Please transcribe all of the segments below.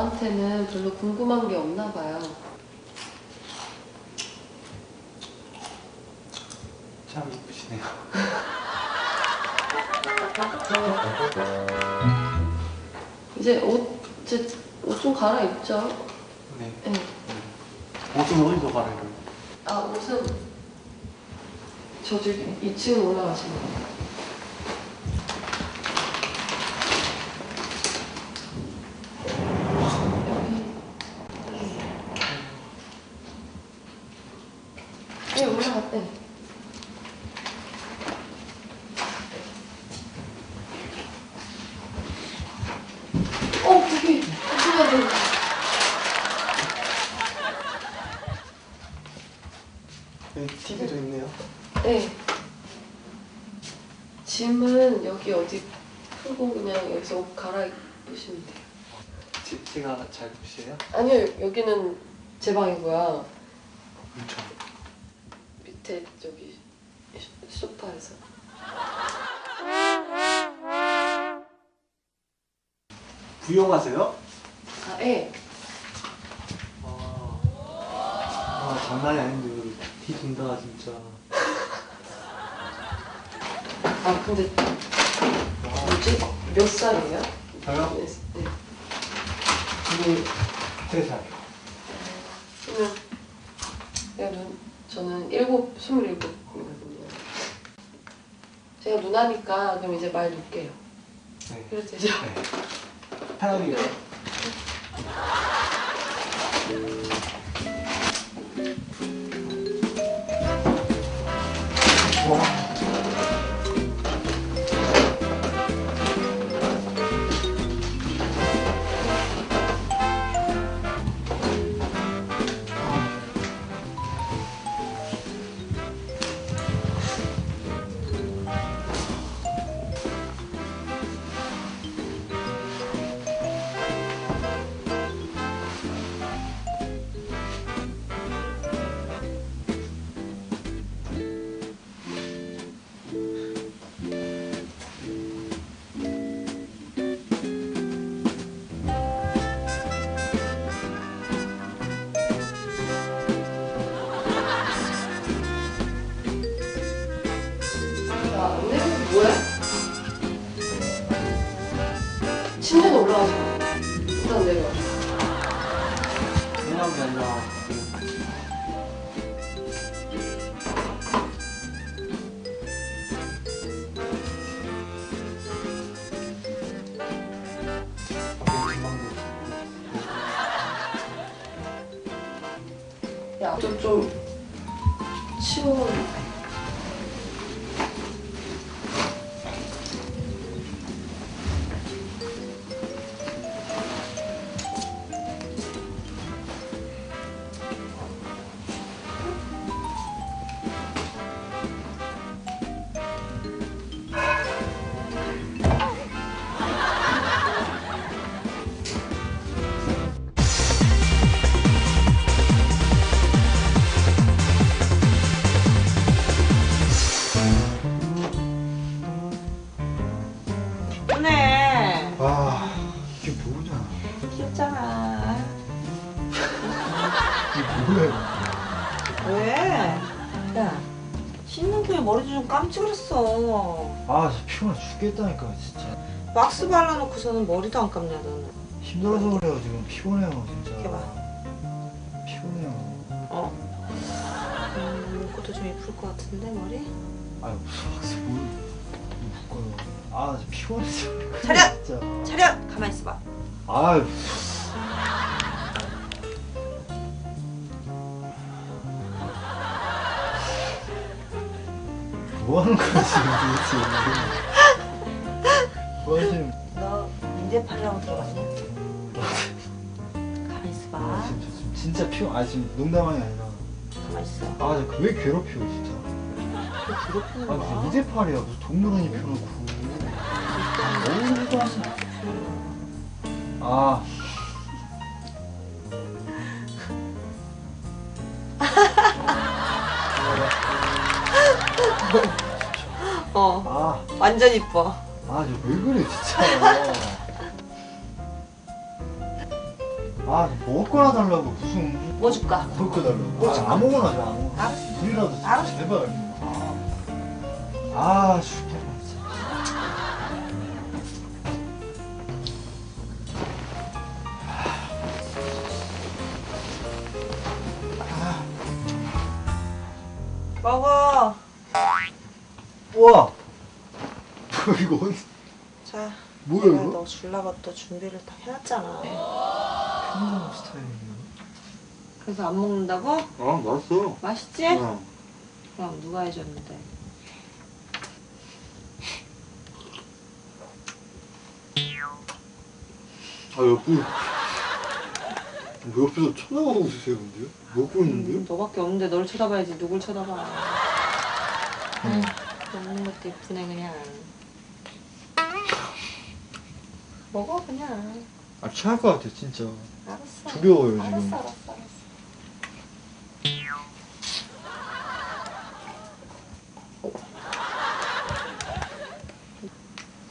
저한테는 별로 궁금한 게 없나 봐요. 참 이쁘시네요. 이제 옷, 이제 옷 좀 갈아입죠. 네. 네. 옷은 어디서 갈아입어요? 아, 옷은 저 저기 2층 올라가시면 돼요. 여기. 네, 올라갔대. 어, 거기 조심해야 돼. 여기 TV도 있네요. 네. 짐은 여기 어디 풀고 그냥 여기서 옷 갈아입으시면 돼요. 제, 제가 잘 보시에요? 아니요, 여기는 제 방이고요. 그렇죠. 밑에 저기 소- 소파에서. 부용하세요? 아, 예. 아, 아 장난이 아닌데 티 돈다가 진짜. 아, 근데 뭐지? 몇 살이에요? 저요? 네. 네. 지금 세 살. 그러면 제가 눈, 저는 일곱, 스물일곱이거든요. 제가 누나니까 그럼 이제 말 놓을게요. 네. 그래도 되죠? 네. 편하게. 와. 야, 좀. 그 귀엽잖아 왜? 야 씻는 후에 머리 좀 감찌그랬어 아 진짜 피곤해 죽겠다니까 진짜 왁스 발라놓고서는 머리도 안 감냐 너는 힘들어서 그래요 지금 피곤해요 진짜 이렇게 봐 피곤해요 좀 이쁠 것 같은데 머리? 아유 무슨 박스 뭘 묶어요. 아 진짜 피곤해. 차렷! 진짜. 차렷! 가만히 있어봐. 아유. 뭐 하는 거야 지금 도대체 뭐 하시는 너 민재팔이라고 들어봤냐? 가만히 있어봐. 아 지금 진짜 피곤 아 지금 농담이 아니라 가만히 있어. 아왜 괴롭혀 진짜 그 괴롭히는 아 거야. 무슨 이제 팔이야 무슨 동물원이 펴놓고 어울리지도 않 아아 어, 아, 완전 이뻐. 아, 저왜 그래, 진짜. 아, 먹을 거나 달라고, 무슨. 뭐 줄까? 먹을 거 달라고. 아, 아무거나 줘, 아무거나. 알았어. 물이라도 줘, 알았어. 제발. 아, 아죽 우와! 뭐, 이거, 어디- 자. 뭐야, 내가 이거? 너 주려고 또 준비를 다 해놨잖아. 편의점 스타일이네. 그래서 안 먹는다고? 아, 맛있어. 맛있지? 그럼 누가 해줬는데? 아, 옆에. 왜 옆에서 쳐다보고 있으세요, 근데? 먹고 있는데요? 음, 너밖에 없는데 널 쳐다봐야지 누굴 쳐다봐. 음, 먹는 것도 이쁘네 그냥. 먹어 그냥. 아, 취할 것 같아, 진짜. 알았어. 두려워요, 지금. 알았어 알았어 알았어.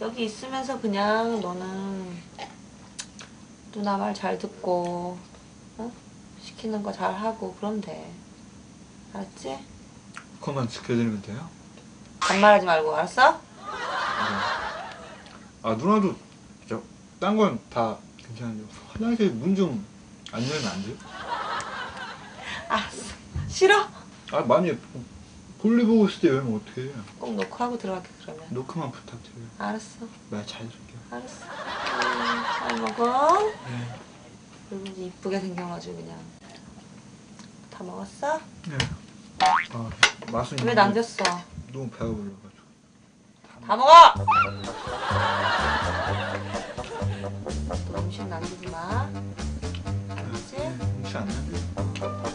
여기 있으면서 그냥 너는 누나 말 잘 듣고 어? 시키는 거 잘 하고 그럼 돼. 알았지? 그것만 지켜드리면 돼요? 반말하지 말고 알았어? 아 누나도 딴 건 다 괜찮은데 화장실 문 좀 안 열면 안 돼요? 알았어. 싫어? 아 많이 볼일 보고 있을 때 열면 어떡해 꼭 놓고 하고 들어갈게 그러면. 노크만 부탁드려요 알았어. 말 잘 들을게요 알았어. 음, 잘 먹어. 네. 이제 이쁘게 생겨가지고 그냥 다 먹었어? 네. 아 맛은 왜 남겼어? 너무 배가 불러가지고 다 먹어! 또 음식 남기지 마. 알았지? 음식 안 나요?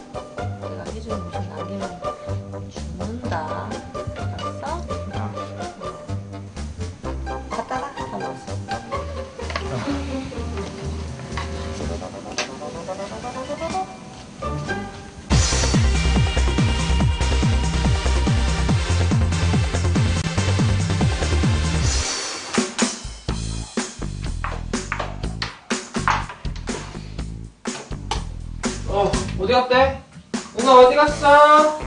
어, 어디 갔대? 누나 어디 갔어? 아,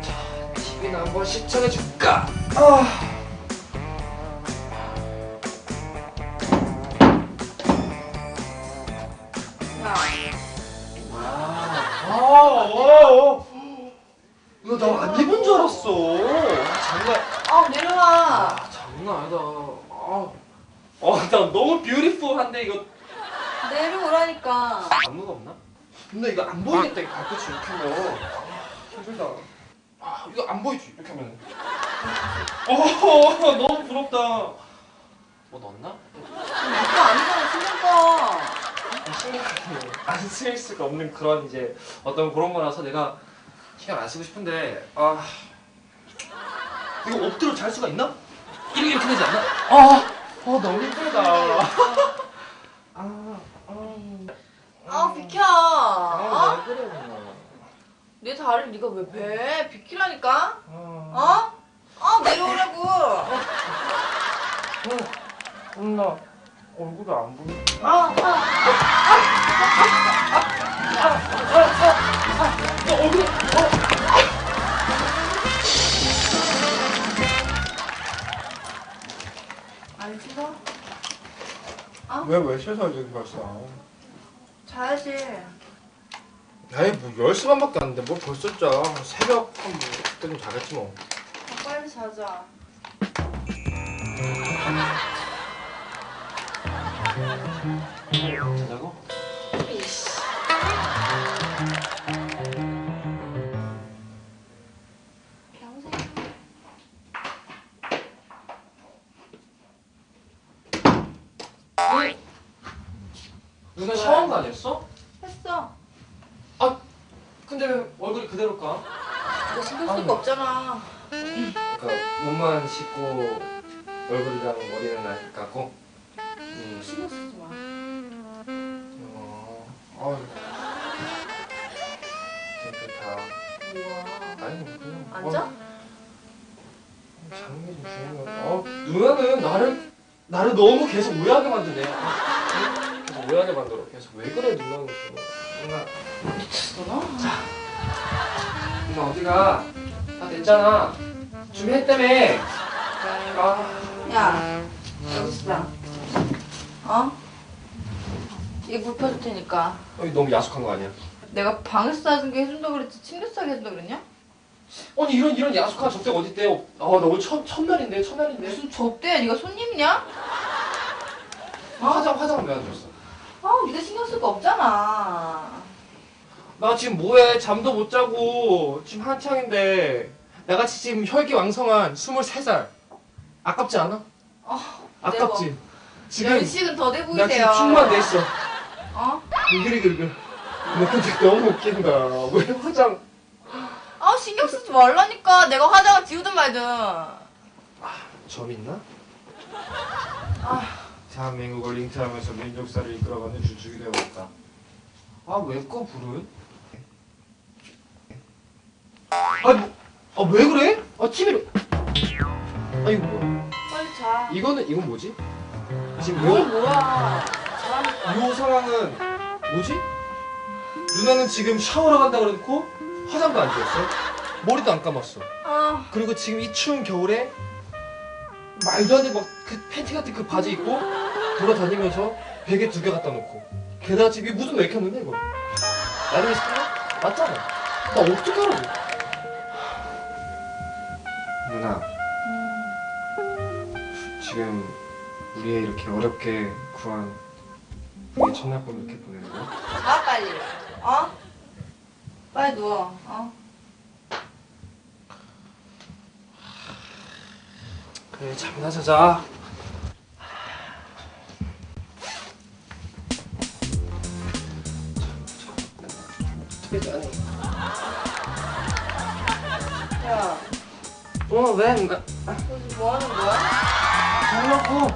자, TV나 한번 시청해줄까? 아. 아, 가끔씩 이렇게 하면 아, 힘들다. 아, 이거 안 보이지 이렇게 하면. 어, 너무 부럽다. 뭐 넣었나? 이거 아니잖아 신경 꺼. 안 쓰일 수가 없는 그런 이제 어떤 그런 거라서 내가 신경 안 쓰고 싶은데 아 이거 엎드려 잘 수가 있나? 이렇게 이렇게 되지 않나? 아, 아 너무 힘들다. 아, 아, 아 비켜. 아, 어? 왜 그래 누나. 내 다리를 네가 왜 배? 비키라니까. 아, 어? 아 내려오라고. 어, 누나 얼굴이 안 보여. 아, 아. 너 얼굴, 어. 안 씻어? 왜, 왜 씻어 지금 벌써 자야지. 에이 뭐 10시 반밖에 안 돼. 뭘 벌써 자. 새벽 한뭐 그때는 자겠지 뭐. 아, 빨리 자자. 자자고? 누나 샤워한 거 아니었어? 했어. 근데 왜 얼굴이 그대로일까? 너 신경 쓸 거 없잖아. 그러니까 몸만 씻고 얼굴이랑 머리는 날 깎고. 음. 신경 쓰지 마. 어. 좋다. 우와. 아니 그냥. 앉아? 어, 좀 중요한 거. 어 누나는 나를 나를 너무 계속 오해하게 만드네. 응? 오해하게 만들어. 계속 왜 그래 누나는. 누나. 미쳤어 누나 어디가? 다 됐잖아. 준비했다며. 아. 야, 여기 있어. 어? 이거 물 펴줄 테니까. 어, 이거 너무 야속한 거 아니야? 내가 방에서 싸준 게 해준다 그랬지 침대 싸게 해준다 그랬냐? 아니 이런 이런 야속한 접대가 어딨대? 어, 나 오늘 첫 첫날인데 첫날인데. 무슨 접대야? 네가 손님이냐? 화장 화장 왜 안 줬어? 아, 네가 신경 쓸 거 없잖아. 나 지금 뭐해? 잠도 못 자고 지금 한창인데 나같이 지금 혈기왕성한 23살 아깝지 않아? 아깝지? 지금 연식은 더 돼 나 보이세요. 지금 충만 돼 있어 어? 이글이글글 나 근데 너무 웃긴다 왜 화장 아, 신경 쓰지 말라니까. 내가 화장을 지우든 말든. 점 있나? 아. 대한민국을 잉태하면서 민족사를 이끌어가는 주축이 되어왔다 아 왜 꺼 불은? 아니 아, 왜 그래? 아 TV를 아 이거 뭐야 빨리 자. 이거는 이건 뭐지? 지금 뭘 요, 뭐야. 자라니까. 요 상황은 뭐지? 누나는 지금 샤워를 간다 그래놓고 화장도 안 지웠어 머리도 안 감았어 아, 그리고 지금 이 추운 겨울에 말도 안 돼 막 그 팬티 같은 그 바지 입고 돌아다니면서 베개 두 개 갖다 놓고 게다가 이게 무슨 왜 켰는데 이거 나중에 스타일? 맞잖아 나 어떻게 하라고 누나 지금 우리의 이렇게 어렵게 구한 우리의 첫날 밤 이렇게 보내는 거야? 자 빨리. 어? 빨리 누워. 어? 그래 잠이나 자자 너 지금 뭐 하는 거야? 자려고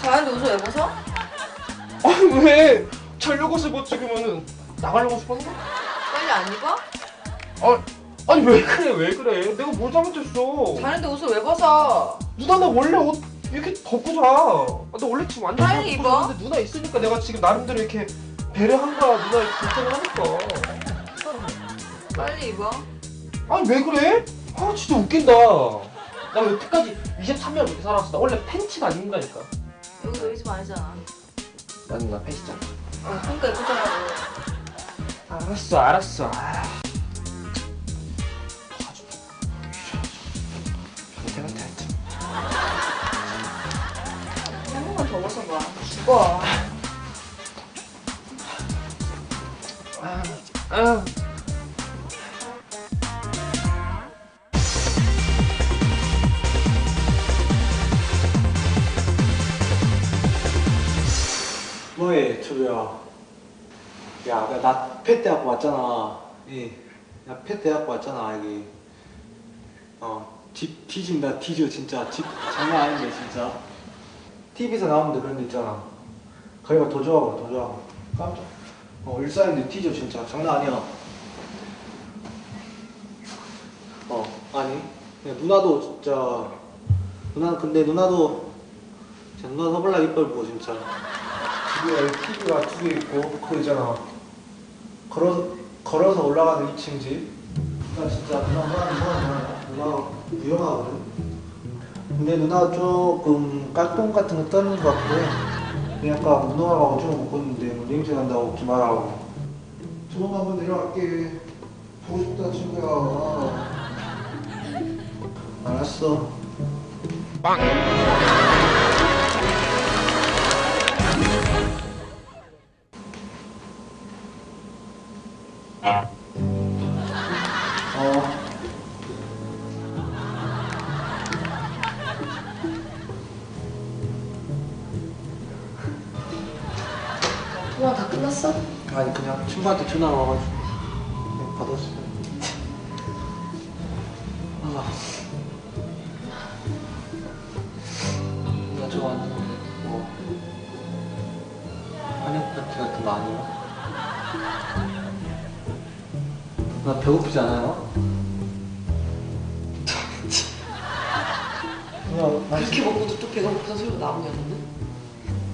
자는데 옷을 왜 벗어? 아니 왜 옷을 못 찍으면은 나가려고 싶었나? 빨리 안 입어? 아 아니 왜 그래 왜 그래 내가 뭘 잘못했어 자는데 옷을 왜 벗어? 누나 나 원래 옷 이렇게 걷고 자. 아, 나 원래 지금 완전 빨리 잘 입어. 자는데 누나 있으니까 내가 지금 나름대로 이렇게 배려한 거야 누나 걱정을 하니까 빨리 입어. 아니 왜 그래? 아 진짜 웃긴다 나 여태까지 23년 이렇게 살았어 나 원래 팬티가 안 입는다니까 여기 너희 집 아니잖아. 난 누나 팬티잖아 어, 그러니까 예쁘잖아. 알았어 알았어 아. 한 번만 더 벗어봐. 죽어. 아, 아. 야, 나 펫대학교 왔잖아. 예. 나 펫대학교 왔잖아 여기. 어 집 뒤진다 뒤져 진짜. 집 장난 아닌데 진짜. TV에서 나오는데 그런 데 있잖아. 거기가 더 좋아 더 좋아 깜짝. 어 일산인데 뒤져 진짜. 장난 아니야. 어 아니. 누나도 진짜. 누나 근데 누나도 진짜 누나 서블락 이빨 보고 진짜. 집에 TV가 두 개 있고 그거 있잖아 걸어, 걸어서 올라가는 2층 집. 나 진짜 누나 누나 누나 누나 유명하거든. 근데 누나 조금 깍동 같은 거 떠는 것 해. 근데 아까 운동하고 좀 먹고 있는데 뭐 냄새 난다고 먹지 말라고. 조만간 한번 내려갈게. 보고 싶다 친구야. 알았어. 어. 나 배고프지 않아요? 나 그렇게 먹고도 또 배가 고파서 소리가 나오냐 너는?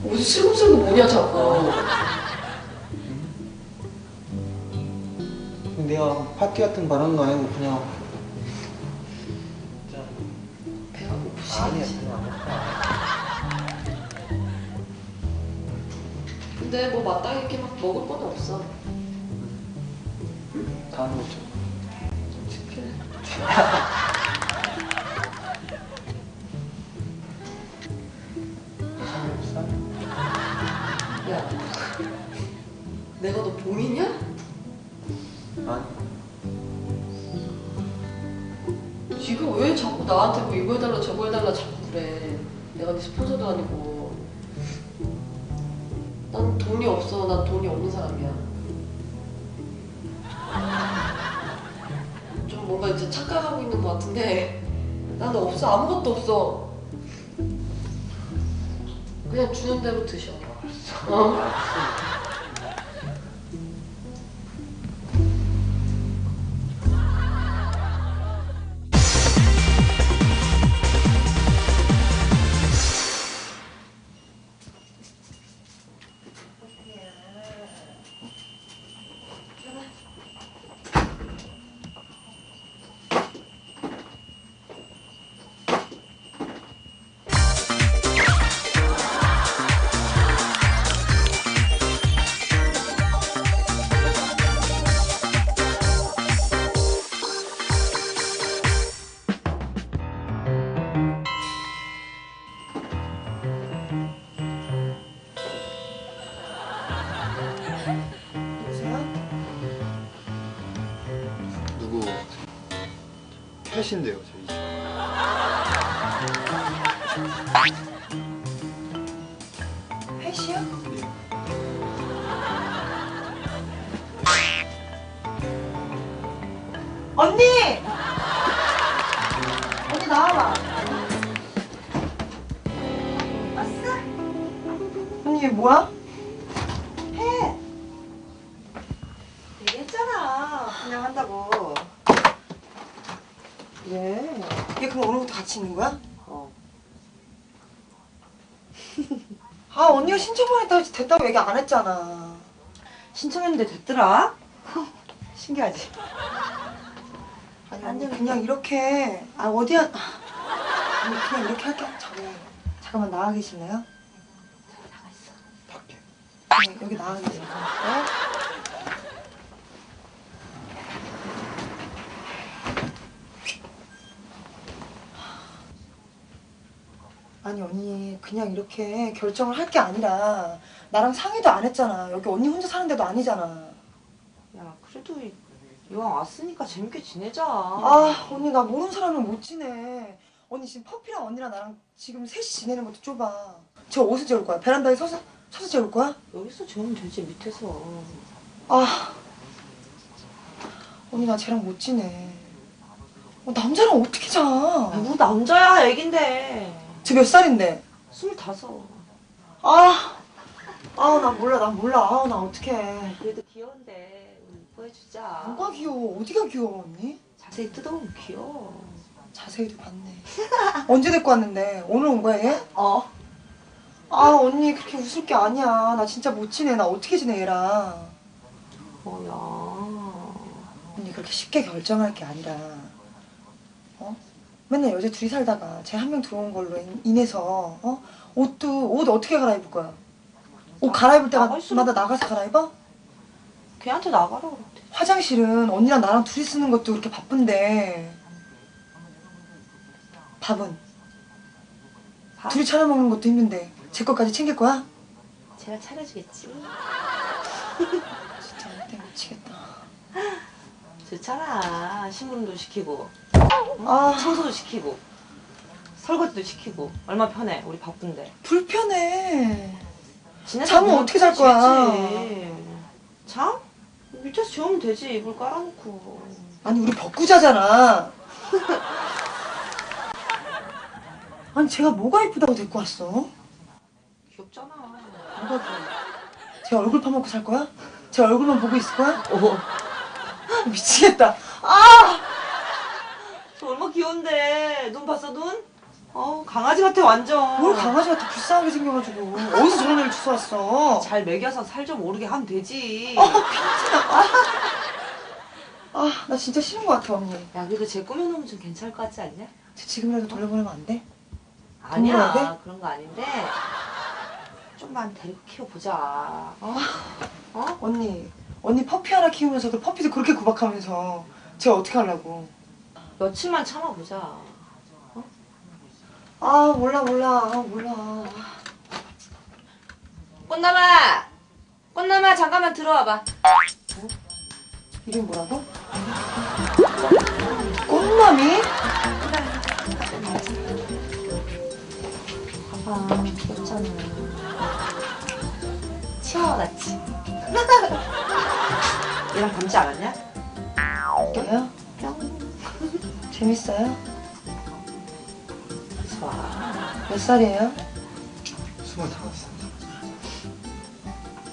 어디서 슬금슬금 뭐냐 자꾸 내가 파티 같은 거 말하는 거 아니고 그냥 진짜 배가 고프시 아니야 그냥 안 먹어. 근데 뭐 마땅히 이렇게 막 먹을 건 없어 다음 거죠. 치킨 삼겹살? 야 내가 너 보이냐? 아니 지금 왜 자꾸 나한테 뭐 이거 해달라 저거 해달라 자꾸 그래 내가 네 스폰서도 아니고 난 돈이 없어 난 돈이 없는 사람이야 뭔가 이제 착각하고 있는 것 같은데 나는 없어. 아무것도 없어. 그냥 주는 대로 드셔. 어? 펫인데요 저희 집. 펫이요? 언니! 언니 나와봐. 왔어? 언니 이게 뭐야? 같이 있는 거야? 어. 아 언니가 신청만 했다고 됐다고 얘기 안 했잖아. 신청했는데 됐더라? 신기하지? 아니 언니 그냥 이렇게 아 어디야 아니 그냥 이렇게 할게 저기 잠깐만 나가 계실래요? 나가 있어 밖에. 네, 여기 나가 계세요 어? 아니 언니 그냥 이렇게 결정을 할 게 아니라 나랑 상의도 안 했잖아 여기 언니 혼자 사는 데도 아니잖아 야, 그래도 이- 이왕 왔으니까 재밌게 지내자. 아 언니 나 모르는 사람은 못 지내 언니 지금 퍼피랑 언니랑 나랑 지금 셋이 지내는 것도 좁아 저 어디서 재울 거야? 베란다에 서서 서서 재울 거야? 여기서 재우면 되지, 밑에서. 아 언니 나 쟤랑 못 지내 어, 남자랑 어떻게 자? 누구 남자야, 애긴데. 쟤 몇 살인데? 스물다섯. 아, 아우 나 몰라 난 몰라 아우 나 어떡해 그래도 귀여운데, 우리 이뻐해주자. 뭐가 귀여워 어디가 귀여워 언니? 자세히 뜯어보면 귀여워. 자세히도 봤네 언제 데리고 왔는데 오늘 온 거야 얘? 어. 아 언니 그렇게 웃을 게 아니야 나 진짜 못 지내 나 어떻게 지내 얘랑 뭐야. 언니 그렇게 쉽게 결정할 게 아니라 어? 맨날 여자 둘이 살다가 쟤 한 명 들어온 걸로 인- 인해서 어? 옷도 옷 어떻게 갈아입을 거야? 옷 갈아입을 때마다 나가서 갈아입어? 걔한테 나가라 그랬대. 화장실은 언니랑 나랑 둘이 쓰는 것도 그렇게 바쁜데 밥은 밥? 둘이 차려 먹는 것도 힘든데 제 것까지 챙길 거야? 제가 차려주겠지. 진짜 이때 미치겠다. 좋잖아. 심부름도 시키고, 아 청소도 시키고, 설거지도 시키고. 얼마 편해. 우리 바쁜데. 불편해. 잠은 날 어떻게 잘 거야? 지겠지. 잠? 밑에서 재우면 되지. 이불 깔아놓고. 아니 우리 벽구자잖아. 아니 제가 뭐가 이쁘다고 데리고 왔어? 귀엽잖아. 뭐가 그래? 제 얼굴 파먹고 살 거야? 제 얼굴만 보고 있을 거야? 오, 미치겠다. 저 얼마 귀여운데. 눈 봤어, 눈? 어, 강아지 같아, 완전. 뭘 강아지 같아 불쌍하게 생겨가지고 어디서 저런 애를 주워 왔어? 잘 먹여서 살 좀 오르게 하면 되지. 아나 진짜 싫은 것 같아 언니. 야, 그래도 쟤 꾸며놓으면 좀 괜찮을 것 같지 않냐? 쟤 지금이라도 돌려보내면 안 돼? 아니야, 동물원에? 그런 거 아닌데. 좀만 데리고 키워보자. 어? 어? 언니 언니 퍼피 하나 키우면서 그 퍼피도 그렇게 구박하면서 제가 어떻게 하려고? 며칠만 참아보자. 아 몰라 몰라 아 몰라. 꽃남아! 꽃남아, 잠깐만 들어와봐. 이름이 뭐라고? 꽃남이? 봐봐, 귀엽잖아. 같이. 얘랑 닮지 않았냐? 웃겨요? 재밌어요? 좋아. 몇 살이에요? 스물다섯 살.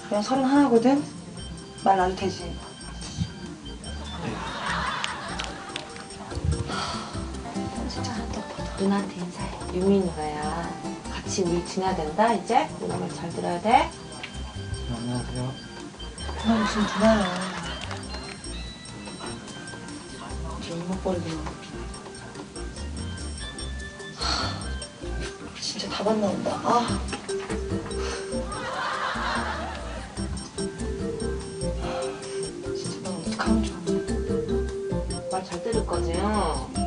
그냥 서른 하나거든? 말 나도 되지? 누나한테 인사해. 유미 누나야. 같이 우리 지내야 된다, 이제? 누나 말 잘 들어야 돼. 안녕하세요. 나 무슨 누나야. 저 이목버리구 나. 하, 진짜 답안 나온다. 아. 진짜 나 어떡하면 좋아. 말 잘 들을 거지, 응?